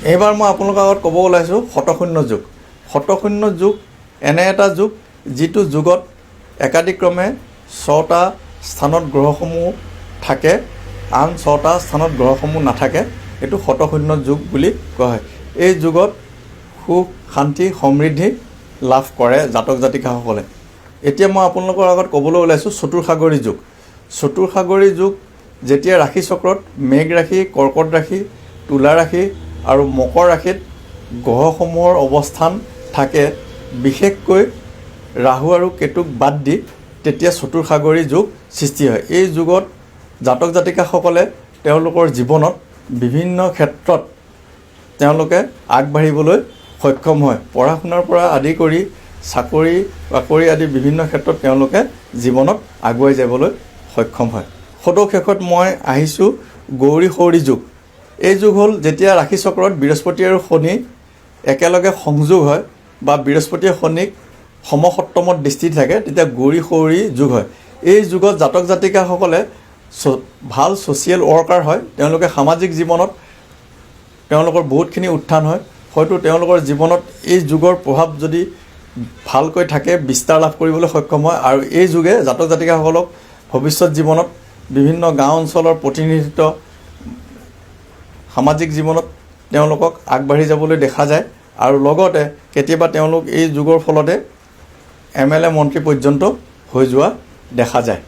এইবাৰ মই আপোনালোকৰ আগত ক'ব ওলাইছোঁ শতশূন্য যুগ। শতশূন্য যুগ এনে এটা যুগ যিটো যুগত একাদিক্ৰমে ছটা স্থানত গ্ৰহসমূহ থাকে আন ছটা স্থানত গ্ৰহসমূহ নাথাকে। এইটো শতশূন্য যুগ বুলি কোৱা হয়। এই যুগত সুখ শান্তি সমৃদ্ধি লাভ কৰে জাতক জাতিকাসকলে। এতিয়া মই আপোনালোকৰ আগত ক'বলৈ ওলাইছোঁ চতুৰ্সাগৰী যুগ। চতুৰ্সাগৰী যুগ যেতিয়া ৰাশি চক্ৰত মেঘ ৰাশি কৰ্কট ৰাশি তুলা ৰাশি আৰু মকৰ ৰাশিত গ্ৰহসমূহৰ অৱস্থান থাকে। বিশেষকৈ ৰাহু আৰু কেতুক বাদ দি তেতিয়া চতুৰ্সাগৰী যুগ সৃষ্টি হয়। এই যুগত জাতক জাতিকাসকলে তেওঁলোকৰ জীৱনত বিভিন্ন ক্ষেত্ৰত তেওঁলোকে আগবাঢ়িবলৈ সক্ষম হয়। পঢ়া শুনাৰ পৰা আদি কৰি চাকৰি বাকৰি আদি বিভিন্ন ক্ষেত্ৰত তেওঁলোকে জীৱনত আগুৱাই যাবলৈ সক্ষম হয়। সদৌ শেষত মই আহিছোঁ গৌৰী সৌৰী যুগ। এই যুগ হ'ল যেতিয়া ৰাশি চক্ৰত বৃহস্পতি আৰু শনি একেলগে সংযোগ হয় বা বৃহস্পতিয়ে শনিক সমসপ্তমত দৃষ্টি থাকে তেতিয়া গৌৰী সৌৰী যুগ হয়। এই যুগত জাতক জাতিকাসকলে ভাল ছ'চিয়েল ৱৰ্কাৰ হয়। তেওঁলোকে সামাজিক জীৱনত তেওঁলোকৰ বহুতখিনি উত্থান হয়। হয়তো তেওঁলোকৰ জীৱনত এই যুগৰ প্ৰভাৱ যদি ভালকৈ থাকে বিস্তাৰ লাভ কৰিবলৈ সক্ষম হয়। আৰু এই যুগে জাতক জাতিকাসকলক ভৱিষ্যত জীৱনত বিভিন্ন গাঁও অঞ্চলৰ প্ৰতিনিধিত্ব সামাজিক জীৱনত তেওঁলোকক আগবাঢ়ি যাবলৈ দেখা যায় আৰু লগতে কেতিয়াবা তেওঁলোক এই যুগৰ ফলতে এম এল এ মন্ত্ৰী পৰ্যন্ত হৈ যোৱা দেখা যায়।